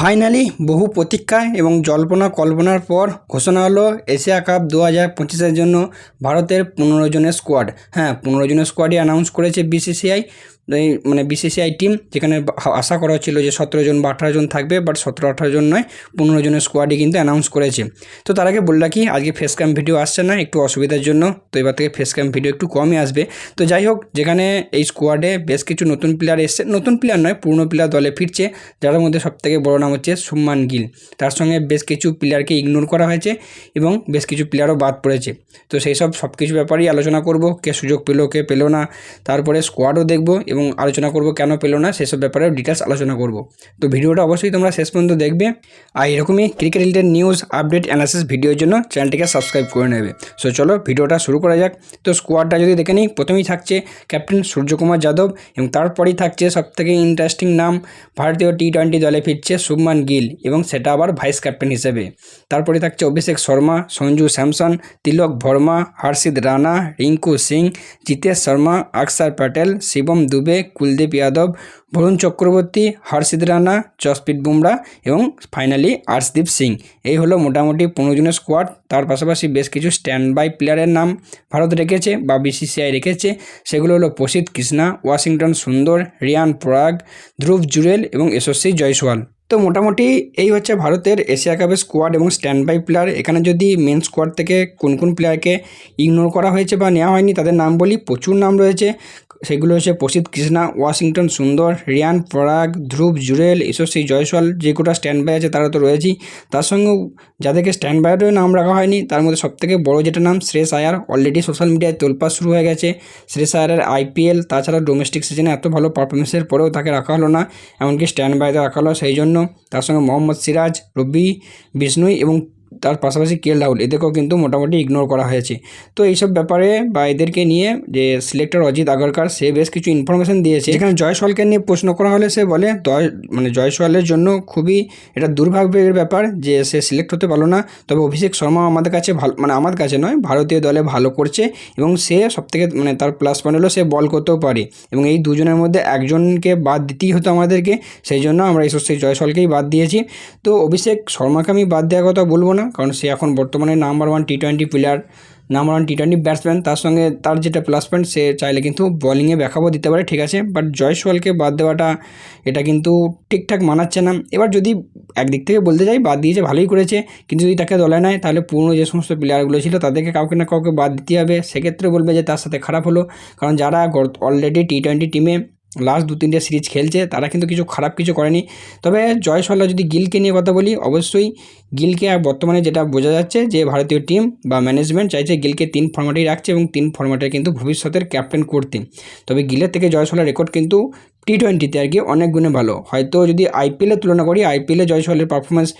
Finally বহু প্রতীক্ষা এবং জল্পনা কল্পনার পর ঘোষণা হলো এশিয়া কাপ দু হাজার পঁচিশের জন্য ভারতের পনেরো জনের স্কোয়াড হ্যাঁ পনেরো জনের স্কোয়াডই অ্যানাউন্স করেছে বিসিসিআই মানে বিসিসিআই টিম যেখানে আশা করা হচ্ছিল যে সতেরো জন বা আঠারো জন থাকবে বাট সতেরো, আঠারো জন নয়, পনেরো জনের স্কোয়াডই কিন্তু অ্যানাউন্স করেছে। তো তার আগে রাখি, আজকে ফেস ক্যাম্প ভিডিও আসছে না, একটু অসুবিধার জন্য, তো এবার থেকে ফেস ক্যাম্প ভিডিও একটু কমই আসবে। তো যাই হোক, যেখানে এই স্কোয়াডে বেশ কিছু নতুন প্লেয়ার এসছে, নতুন প্লেয়ার নয়, পুরনো প্লেয়ার দলে ফিরছে, যার মধ্যে সবথেকে বড় নাম হচ্ছে সুম্মান গিল। তার সঙ্গে বেশ কিছু প্লেয়ারকে ইগনোর করা হয়েছে এবং বেশ কিছু প্লেয়ারও বাদ পড়েছে। তো সেই সব সব কিছু ব্যাপারেই আলোচনা করব, কে সুযোগ পেল, কে পেল না, তারপরে স্কোয়াডও দেখব এবং আলোচনা করব কেন পেল না সেসব ব্যাপারেও ডিটেলস আলোচনা করব। তো ভিডিওটা অবশ্যই তোমরা শেষ পর্যন্ত দেখবে। আর এরকমই cricket related news update analysis ভিডিওর জন্য চ্যানেলটিকে সাবস্ক্রাইব করে নেবে। সো চলো ভিডিওটা শুরু করা যাক। তো স্কোয়াডটা যদি দেখে নিই, প্রথমেই থাকছে ক্যাপ্টেন সূর্যকুমার যাদব এবং তারপরেই থাকছে সবথেকে ইন্টারেস্টিং নাম, ভারতীয় টি টোয়েন্টি দলে ফিরছে শুভমান গিল এবং সেটা আবার ভাইস ক্যাপ্টেন হিসেবে। তারপরে থাকছে অভিষেক শর্মা, সঞ্জু স্যামসন, তিলক ভর্মা হর্ষিত রানা, রিঙ্কু সিং, জিতেশ শর্মা অক্ষর প্যাটেল, শিবম দুবে কুলদীপ যাদব, বরুণ চক্রবর্তী হর্ষিত রানা, জসপ্রীত বুমরা এবং ফাইনালি আর্শদীপ সিং। এই হলো মোটামুটি পনেরো জনের স্কোয়াড তার পাশাপাশি বেশ কিছু স্ট্যান্ড বাই প্লেয়ারের নাম ভারত রেখেছে বা বিসিসিআই রেখেছে। সেগুলো হলো প্রসিদ্ধ কৃষ্ণা, ওয়াশিংটন সুন্দর, রিয়ান পরাগ, ধ্রুব জুরেল এবং যশস্বী জয়সওয়াল। তো মোটামুটি এই হচ্ছে ভারতের এশিয়া কাপের স্কোয়াড এবং স্ট্যান্ড বাই প্লেয়ার এখানে যদি মেন স্কোয়াড থেকে কোন কোন প্লেয়ারকে ইগনোর করা হয়েছে বা নেওয়া হয়নি, তাদের নাম বলি প্রচুর নাম রয়েছে। সেগুলো হচ্ছে প্রসিদ্ধ কৃষ্ণা, ওয়াশিংটন, সুন্দর, রিয়ান, পরাগ, ধ্রুব, জুরেল যশস্বী জয়সওয়াল, যে কটা স্ট্যান্ড বাই আছে তারা তো রয়েছেই। তার সঙ্গেও যাদেরকে স্ট্যান্ড বাইরেও নাম রাখা হয়নি, তার মধ্যে সবথেকে বড় যেটা নাম শ্রেয়স আয়ার। অলরেডি সোশ্যাল মিডিয়ায় তোলপাড় শুরু হয়ে গেছে। শ্রেয়স আয়ারের আইপিএল তাছাড়া ডোমেস্টিক সিজনে এত ভালো পারফরমেন্সের পরেও তাকে রাখা হলো না, এমনকি স্ট্যান্ড বাইতে রাখা হলো সেই জন্য তার সঙ্গে মোহাম্মদ সিরাজ, রবি, বিষ্ণুই এবং তার পাশাপাশি কে রাহুল এদেরকেও কিন্তু মোটামুটি ইগনোর করা হয়েছে। তো এইসব ব্যাপারে বা এদেরকে নিয়ে যে সিলেক্টর অজিত আগরকার, সে বেশ কিছু ইনফরমেশন দিয়েছে। যেখানে জয়সওয়ালকে নিয়ে প্রশ্ন করা হলে সে বলে মানে জয়সওয়ালের জন্য খুবই এটা দুর্ভাগ্যের ব্যাপার যে সে সিলেক্ট হতে পারল না। তবে অভিষেক শর্মা আমাদের কাছে ভালো মানে আমার কাছে নয়, ভারতীয় দলে ভালো করছে এবং সে সবথেকে মানে তার প্লাস পয়েন্ট হলো সে বল করতেও পারে। এবং এই দুজনের মধ্যে একজনকে বাদ দিতেই হতো আমাদেরকে। সেই জন্য আমরা যশস্বী জয়সওয়ালকেই বাদ দিয়েছি। তো অভিষেক শর্মাকে আমি বাদ দেওয়ার কথা বলব না। কারণ সে এখন বর্তমানে number one T twenty player number one T twenty batsman তার সঙ্গে তার যেটা প্লাস পয়েন্ট সে চাইলে কিন্তু বলিংয়ে ব্যাকআপও দিতে পারে, ঠিক আছে? বাট জয়সওয়ালকে বাদ দেওয়াটা এটা কিন্তু ঠিকঠাক মানাচ্ছে না। এবার যদি একদিক থেকে বলতে যাই, বাদ দিয়েছে ভালোই করেছে, কিন্তু যদি তাকে দলে নেয়, তাহলে পুরনো যে সমস্ত প্লেয়ারগুলো ছিল, তাদেরকে কাউকে না কাউকে বাদ দিতে হবে। সেক্ষেত্রে বলবে যে তার সাথে খারাপ হলো। কারণ যারা অলরেডি টি টোয়েন্টি টিমে লাস্ট দু তিনটে সিরিজ খেলছে, তারা কিন্তু কিছু খারাপ কিছু করেনি। তবে জয়সওয়ালা যদি গিলকে নিয়ে কথা বলি, অবশ্যই গিলকে বর্তমানে যেটা বোঝা যাচ্ছে যে ভারতীয় টিম বা ম্যানেজমেন্ট চাইছে গিলকে তিন ফর্ম্যাটেই রাখছে এবং তিন ফর্ম্যাটে কিন্তু ভবিষ্যতের ক্যাপ্টেন করতে। তবে গিলের থেকে জয়সওয়ালের রেকর্ড কিন্তু টি টোয়েন্টিতে আর কি অনেক গুণে ভালো। হয়তো যদি আইপিএলের তুলনা করি আইপিএলে জয় জয়সওয়ালের পারফরমেন্স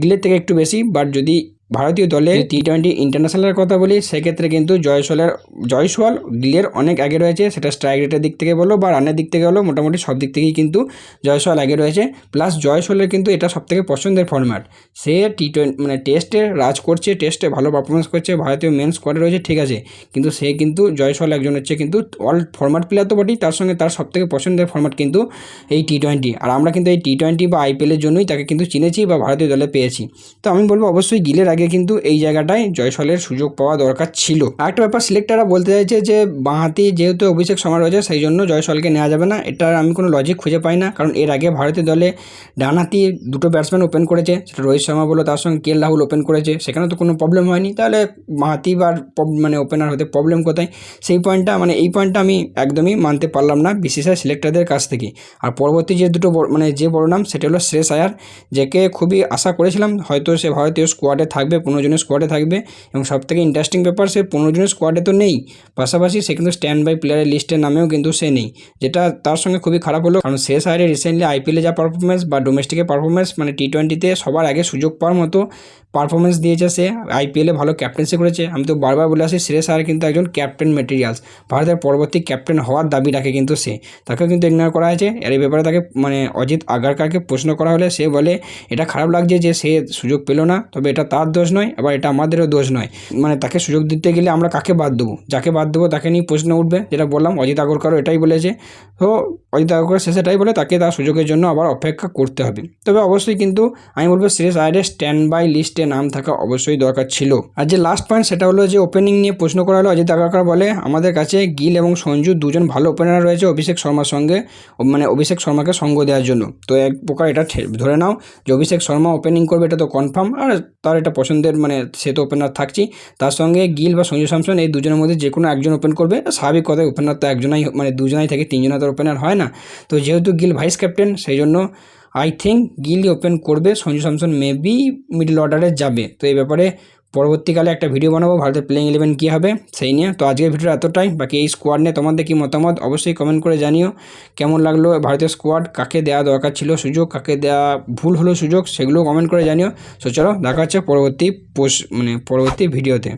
গিলের থেকে একটু বেশি বাট যদি ভারতীয় দলে টি টোয়েন্টি ইন্টারন্যাশনালের কথা বলি সেক্ষেত্রে কিন্তু জয়সওয়ালের জয়সওয়াল গিলের অনেক আগে রয়েছে সেটা স্ট্রাইক রেটের দিক থেকে বলো বা রানের দিক থেকে বলো মোটামুটি সব দিক থেকেই কিন্তু জয়সওয়াল আগে রয়েছে। প্লাস জয়সওয়ালের কিন্তু এটা সবথেকে পছন্দের ফর্ম্যাট সে টি টোয়েন্টি মানে টেস্টে রাজ করছে টেস্টে ভালো পারফরমেন্স করছে ভারতীয় মেন স্কোয়াডে রয়েছে ঠিক আছে। কিন্তু সে কিন্তু জয়সওয়াল একজন হচ্ছে কিন্তু অল ফর্ম্যাট প্লেয়ার তো বটেই তার সঙ্গে তার সবথেকে পছন্দের ফর্ম্যাট কিন্তু এই টি টোয়েন্টি আর আমরা কিন্তু এই টি টোয়েন্টি বা আইপিএলের জন্যই তাকে কিন্তু চিনেছি বা ভারতীয় দলে পেয়েছি। তো আমি বলব অবশ্যই গিলের আগে কিন্তু এই জায়গাটায় জয়সওয়ালের সুযোগ পাওয়া দরকার ছিল। আরেকটা ব্যাপার, সিলেক্টাররা বলতে চাইছে যে বাঁহাতি যেহেতু অভিষেক শর্মা রয়েছে, সেই জন্য জয়সওয়ালকে নেওয়া যাবে না। এটার আমি কোনো লজিক খুঁজে পাই না, কারণ এর আগে ভারতীয় দলে ডানহাতি দুটো ব্যাটসম্যান ওপেন করেছে, সেটা রোহিত শর্মা বলো, তার সঙ্গে কে রাহুল ওপেন করেছে, সেখানে তো কোনো প্রবলেম হয়নি। তাহলে বাঁহাতি বা মানে ওপেনার হতে প্রবলেম কোথায়? সেই পয়েন্টটা মানে এই পয়েন্টটা আমি একদমই মানতে পারলাম না বিসিসিআই সিলেক্টারদের কাছ থেকে। আর পরবর্তী যে দুটো মানে যে বড় নাম, সেটা হলো শ্রেয়স আয়ার, যাকে খুবই আশা করেছিলাম, হয়তো সে ভারতীয় স্কোয়াডে থাকবে। পনেরো জনের স্কোয়াডে থাকবে এবং সবথেকে ইন্টারেস্টিং ব্যাপার সে পনেরো জনের স্কোয়াডে তো নেই। পাশাপাশি সে কিন্তু স্ট্যান্ড বাই প্লেয়ারের লিস্টের নামেও কিন্তু সে নেই, যেটা তার সঙ্গে খুবই খারাপ হলো। কারণ সে সাইডে রিসেন্টলি আইপিএলে যা পারফরমেন্স বা ডোমেস্টিকের পারফরমেন্স মানে টি টোয়েন্টিতে সবার আগে সুযোগ পাওয়ার মতো পারফরমেন্স দিয়েছে সে আইপিএলে ভালো ক্যাপ্টেন্সি করেছে। আমি তো বারবার বলে আসি, শ্রেয়স আয়ার কিন্তু একজন ক্যাপ্টেন মেটেরিয়ালস ভারতের পরবর্তী ক্যাপ্টেন হওয়ার দাবি রাখে কিন্তু সে। তাকেও কিন্তু ইগনোর করা হয়েছে। আর এই ব্যাপারে তাকে মানে অজিত আগারকারকে প্রশ্ন করা হলে সে বলে, এটা খারাপ লাগছে যে সে সুযোগ পেল না, তবে এটা তার দোষ নয়, আবার এটা আমাদেরও দোষ নয়। মানে তাকে সুযোগ দিতে গেলে আমরা কাকে বাদ দেবো? যাকে বাদ দেবো তাকে নিয়ে প্রশ্ন উঠবে, যেটা বললাম, অজিত আগরকারও এটাই বলেছে। তো অজিত আগরকার শেষে এটাই বলে, তাকে তার সুযোগের জন্য আবার অপেক্ষা করতে হবে। তবে অবশ্যই কিন্তু আমি বলব, শ্রেয়স আয়ারের স্ট্যান্ড বাই লিস্টে নাম থাকা অবশ্যই দরকার ছিল। আর যে লাস্ট পয়েন্ট সেটা হলো যে ওপেনিং নিয়ে প্রশ্ন করা হলো, অজিত আগারকার বলে, আমাদের কাছে গিল এবং সঞ্জু দুজন ভালো ওপেনার রয়েছে অভিষেক শর্মার সঙ্গে মানে অভিষেক শর্মাকে সঙ্গ দেওয়ার জন্য। তো এক প্রকার এটা ধরে নাও যে অভিষেক শর্মা ওপেনিং করবে, এটা তো কনফার্ম আর তার এটা পছন্দের মানে সে তো ওপেনার থাকছি তার সঙ্গে গিল বা সঞ্জু স্যামসন এই দুজনের মধ্যে যে কোনো একজন ওপেন করবে, স্বাভাবিক কথায় ওপেনার তো একজনাই মানে দুজনাই থাকে, তিনজনের তো ওপেনার হয় না। তো যেহেতু গিল ভাইস ক্যাপ্টেন সেই জন্য আই থিঙ্ক গিলই ওপেন করবে, সঞ্জু স্যামসন মেবি মিডল অর্ডারে যাবে। তো এই ব্যাপারে পরবর্তীকালে একটা ভিডিও বানাবো, ভারতের প্লেইং ইলেভেন কী হবে, সেই নিয়ে। তো আজকের ভিডিওটা এতটাই। বাকি এই স্কোয়াড নিয়ে তোমাদের কি মতামত, অবশ্যই কমেন্ট করে জানিও। কেমন লাগল ভারতীয় স্কোয়াড কাকে দেওয়া দরকার ছিল সুযোগ, কাকে দেওয়া ভুল হলো সুযোগ সেগুলো কমেন্ট করে জানিও। সো চলো, দেখা হচ্ছে পরবর্তী পোস্ট মানে পরবর্তী ভিডিওতে